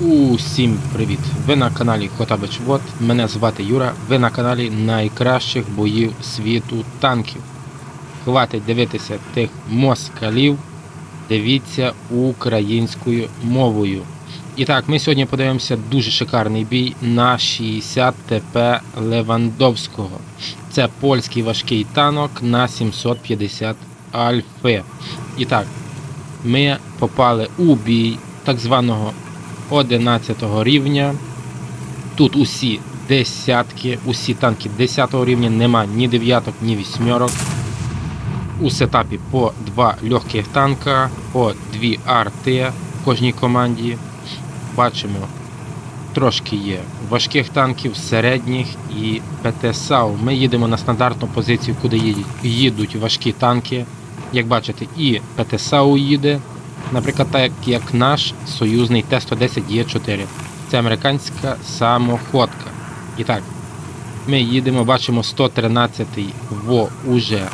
Усім привіт! Ви на каналі Хотабич Вот. Мене звати Юра. Ви на каналі найкращих боїв світу танків. Хватить дивитися тих москалів. Дивіться українською мовою. І так, ми сьогодні подивимося дуже шикарний бій на 60 ТП Левандовського. Це польський важкий танок на 750 Альфи. І так, ми попали у бій так званого 11 рівня. Тут усі десятки, усі танки 10 рівня, нема ні дев'яток, ні вісьмерок. У сетапі по два легких танка, по дві арти в кожній команді. Бачимо, трошки є важких танків, середніх і ПТ-САУ. Ми їдемо на стандартну позицію, куди їдуть, важкі танки. Як бачите, і ПТ-САУ їде, наприклад, так як наш союзний Т-110 Є4. Це американська самоходка. І так, ми їдемо, бачимо 113-й ВО уже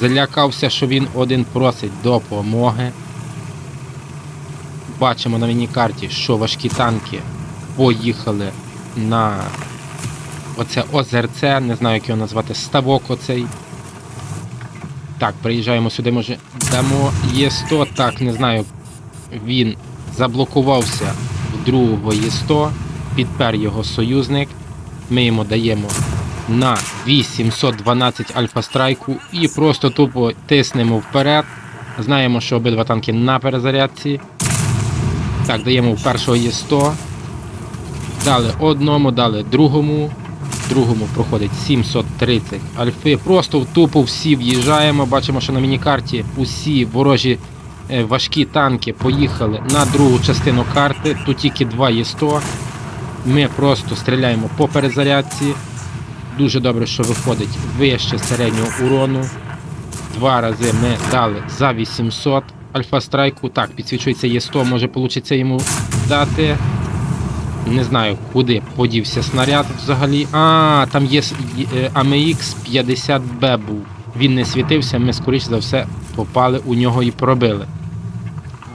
злякався, що він один просить допомоги. Бачимо на міні-карті, що важкі танки поїхали на оце озерце, не знаю, як його назвати, ставок оцей. Так, приїжджаємо сюди, може дамо Є100, так, не знаю. Він заблокувався в другого Є100, підпер його союзник. Ми йому даємо на 812 альфа страйку і просто тупо тиснемо вперед. Знаємо, що обидва танки на перезарядці. Так, даємо в першого Є100. Дали одному, дали другому. Другому проходить 730 альфи. Просто в тупо всі в'їжджаємо. Бачимо, що на мінікарті усі ворожі е, важкі танки поїхали на другу частину карти. Тут тільки два Є100. Ми просто стріляємо по перезарядці. Дуже добре, що виходить вище середнього урону. Два рази ми дали за 800 альфа страйку. Так, підсвічується Є100, може вийде йому дати. Не знаю, куди подівся снаряд взагалі. А, там є с- е, AMX 50B був. Він не світився, ми, скоріш за все, попали у нього і пробили.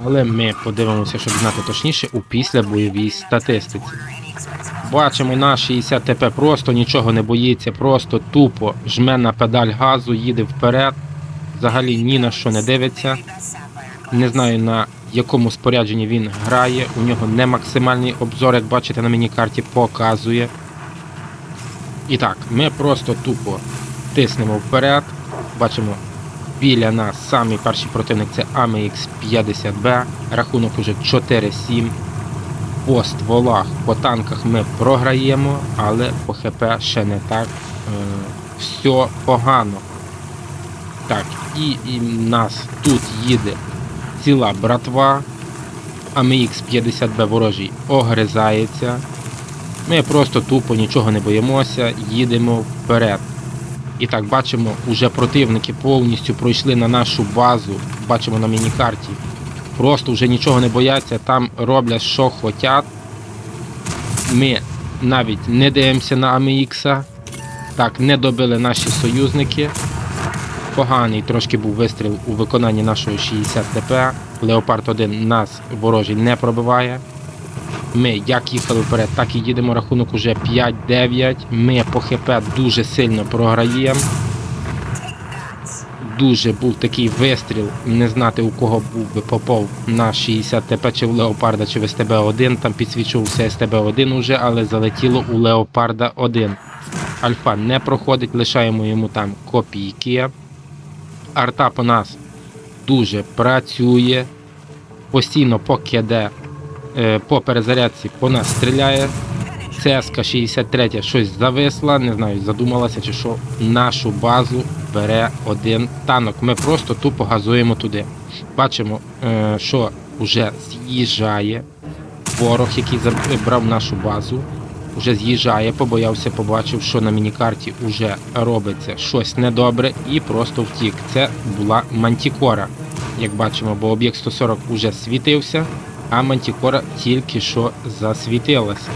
Але ми подивимося, щоб знати точніше, у післябойовій статистиці. Бачимо на 60 ТП просто нічого не боїться, просто тупо жме на педаль газу, їде вперед. Взагалі ні на що не дивиться. Не знаю на якому спорядженні він грає. У нього не максимальний обзор, як бачите на міні-карті, показує. І так, ми просто тупо тиснемо вперед. Бачимо, біля нас самий перший противник це AMX 50B. Рахунок уже 4-7. По стволах, по танках ми програємо, але по ХП ще не так. Е, все погано. Так, і, і в нас тут їде ціла братва. AMX 50B ворожий огризається. Ми просто тупо нічого не боїмося, їдемо вперед. І так, бачимо, уже противники повністю пройшли на нашу базу. Бачимо на міні-карті. Просто вже нічого не бояться, там роблять, що хочуть. Ми навіть не дивимося на AMX. Так, не добили наші союзники. Поганий трошки був вистріл у виконанні нашого 60 ТП. Леопард 1 нас ворожий не пробиває. Ми як їхали вперед, так і їдемо. Рахунок уже 5-9. Ми по ХП дуже сильно програємо. Дуже був такий вистріл, не знати у кого був би попав на 60 ТП, чи в Леопарда, чи в СТБ-1. Там підсвічувався СТБ-1 уже, але залетіло у Леопарда 1. Альфа не проходить, лишаємо йому там копійки. Арта по нас дуже працює. Постійно по КД, е, по перезарядці по нас стріляє. ЦСК 63 щось зависла, не знаю, задумалася чи що. Нашу базу бере один танок. Ми просто тупо газуємо туди. Бачимо, е, що вже з'їжджає ворог, який забрав нашу базу. Вже з'їжджає, побоявся, побачив, що на мінікарті вже робиться щось недобре і просто втік. Це була мантікора, як бачимо, бо об'єкт 140 вже світився, а мантікора тільки що засвітилася.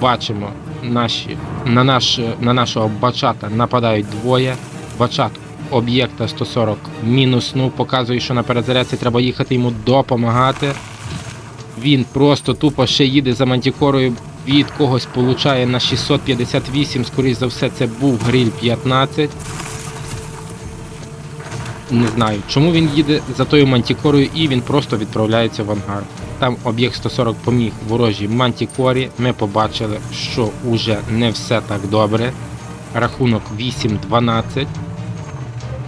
Бачимо, наші, на, наш, на нашого бачата нападають двоє. Бачат об'єкта 140 мінуснув, показує, що на перезарядці треба їхати йому допомагати. Він просто тупо ще їде за мантікорою, від когось получає на 658, скоріш за все, це був гриль 15. Не знаю, чому він їде за тою мантікорою і він просто відправляється в ангар. Там об'єкт 140 поміг ворожій мантікорі. Ми побачили, що уже не все так добре. Рахунок 8-12.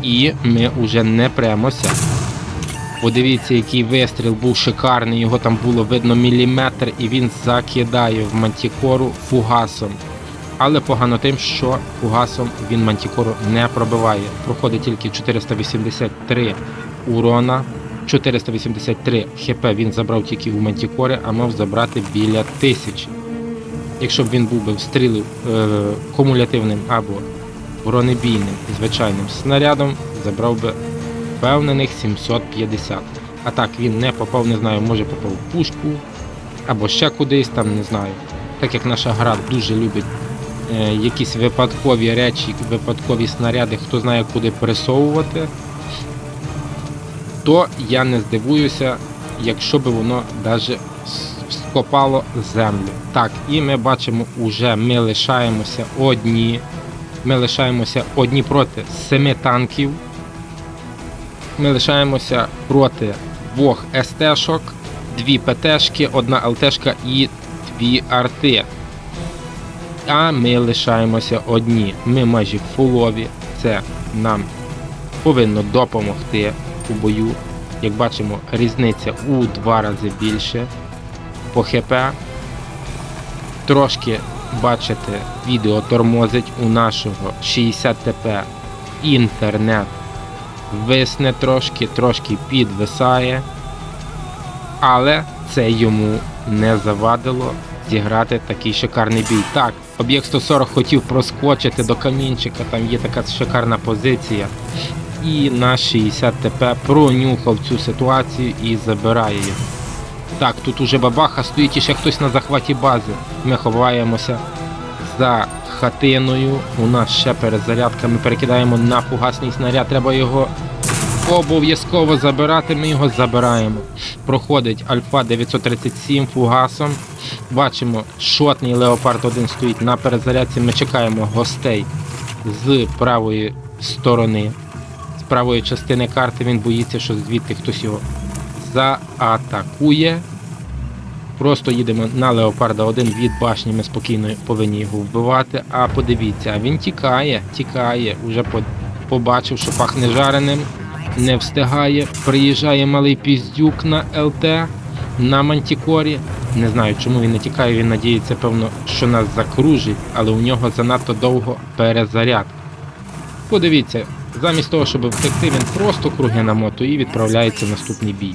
І ми вже не премося. Подивіться, який вистріл був шикарний, його там було видно міліметр, і він закидає в мантікору фугасом. Але погано тим, що фугасом він мантікору не пробиває. Проходить тільки 483 урона. 483 хп він забрав тільки у мантікори, а мав забрати біля 1000. Якщо б він був би встрілив е, кумулятивним або бронебійним звичайним снарядом, забрав би впевнених 750. А так він не попав, не знаю, може попав в пушку або ще кудись там, не знаю. Так як наша гра дуже любить е, якісь випадкові речі, випадкові снаряди, хто знає куди пересовувати, то я не здивуюся, якщо би воно навіть скопало землю. Так, і ми бачимо, уже ми лишаємося одні. Ми лишаємося одні проти семи танків. Ми лишаємося проти двох СТ-шок, дві ПТ-шки, одна ЛТ-шка і дві арти. А ми лишаємося одні. Ми майже фулові. Це нам повинно допомогти у бою. Як бачимо, різниця у два рази більше по ХП. Трошки бачите, відео тормозить у нашого 60 ТП інтернет. Висне трошки, трошки підвисає. Але це йому не завадило зіграти такий шикарний бій. Так, об'єкт 140 хотів проскочити до камінчика, там є така шикарна позиція. І на 60 ТП пронюхав цю ситуацію і забирає його. Так, тут уже бабаха стоїть і ще хтось на захваті бази. Ми ховаємося за хатиною. У нас ще перезарядка. Ми перекидаємо на фугасний снаряд. Треба його обов'язково забирати. Ми його забираємо. Проходить Альфа 937 фугасом. Бачимо, шотний Леопард 1 стоїть на перезарядці. Ми чекаємо гостей з правої сторони. З правої частини карти він боїться, що звідти хтось його заатакує. Просто їдемо на Леопарда 1 від башні, ми спокійно повинні його вбивати. А подивіться, він тікає, тікає, уже по- побачив, що пахне жареним, не встигає. Приїжджає малий піздюк на ЛТ на Мантікорі. Не знаю, чому він не тікає, він надіється, певно, що нас закружить, але у нього занадто довго перезаряд. Подивіться, замість того, щоб втекти, він просто круги намотує і відправляється в наступний бій.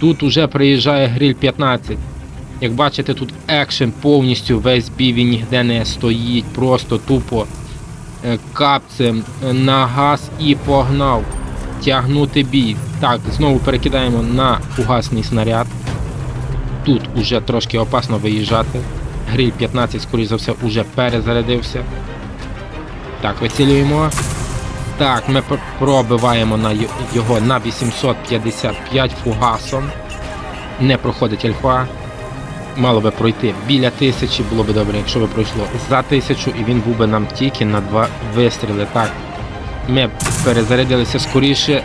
Тут уже приїжджає гриль 15. Як бачите, тут екшен повністю весь бій, він ніде не стоїть, просто тупо е, капцем е, на газ і погнав. Тягнути бій. Так, знову перекидаємо на фугасний снаряд. Тут уже трошки опасно виїжджати. Гриль 15, скоріш за все, уже перезарядився. Так, вицілюємо. Так, ми пробиваємо на його на 855 фугасом. Не проходить альфа. Мало би пройти біля тисячі, було б добре, якщо би пройшло за тисячу, і він був би нам тільки на два вистріли. Так, ми перезарядилися скоріше.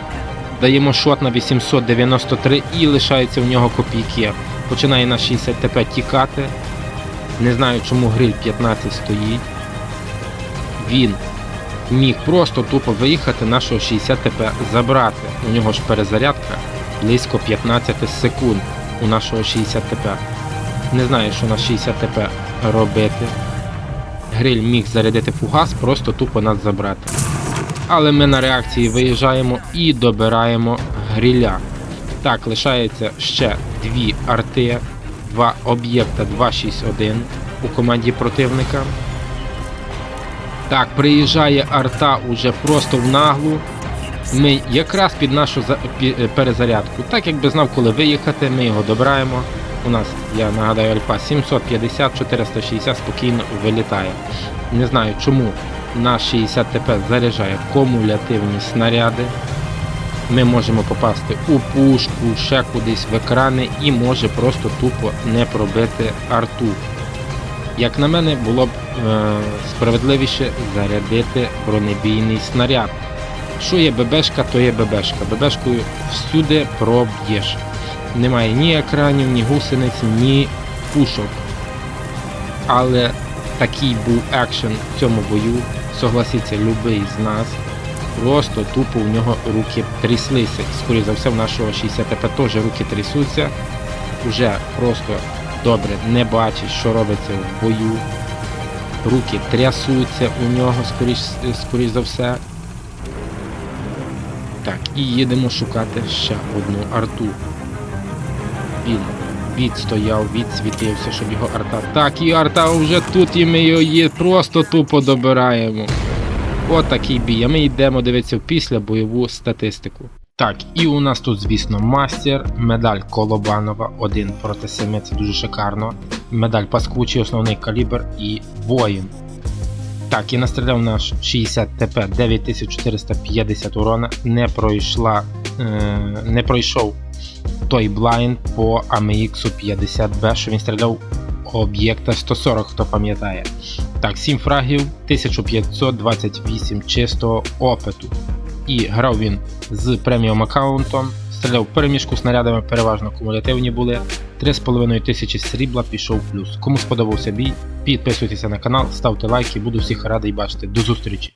Даємо шот на 893 і лишаються в нього копійки. Починає на 60 ТП тікати. Не знаю, чому гриль 15 стоїть. Він міг просто тупо виїхати нашого 60 ТП забрати. У нього ж перезарядка близько 15 секунд у нашого 60 ТП. Не знаю, що на 60 ТП робити. Гриль міг зарядити фугас, просто тупо нас забрати. Але ми на реакції виїжджаємо і добираємо гриля. Так, лишається ще дві арти, два об'єкта 261 у команді противника. Так, приїжджає арта уже просто в наглу. Ми якраз під нашу перезарядку. Так якби знав, коли виїхати, ми його добираємо. У нас, я нагадаю, альфа 750, 460 спокійно вилітає. Не знаю чому на 60 ТП заряджає кумулятивні снаряди. ми можемо попасти у пушку, ще кудись в екрани і може просто тупо не пробити арту. Як на мене, було б е, справедливіше зарядити бронебійний снаряд. Що є ББшка, то є ББшка. ББшкою всюди проб'єш. Немає ні екранів, ні гусениць, ні пушок. Але такий був екшен в цьому бою, согласіться, любий з нас. Просто тупо у нього руки тряслися. Скоріше за все, в нашого 60 ТП теж руки трясуться. Уже просто добре не бачить, що робиться в бою. Руки трясуться у нього, скоріш, скоріш за все. Так, і їдемо шукати ще одну арту. Він відстояв, відсвітився, щоб його арта. Так, і арта вже тут, і ми її просто тупо добираємо. От такий бій. А ми йдемо дивитися після бойову статистику. Так, і у нас тут, звісно, мастер, медаль Колобанова 1 проти 7, це дуже шикарно. Медаль Паскучий, основний калібр і воїн. Так, і настріляв наш 60 ТП 9450 урона. Не пройшла, е, не пройшов той блайнд по AMX 50B, що він стріляв об'єкта 140, хто пам'ятає. Так, 7 фрагів, 1528 чистого опиту. І грав він з преміум аккаунтом, стріляв переміжку снарядами, переважно кумулятивні були. 3,5 тисячі срібла пішов плюс. Кому сподобався бій, підписуйтеся на канал, ставте лайки, буду всіх радий бачити. До зустрічі!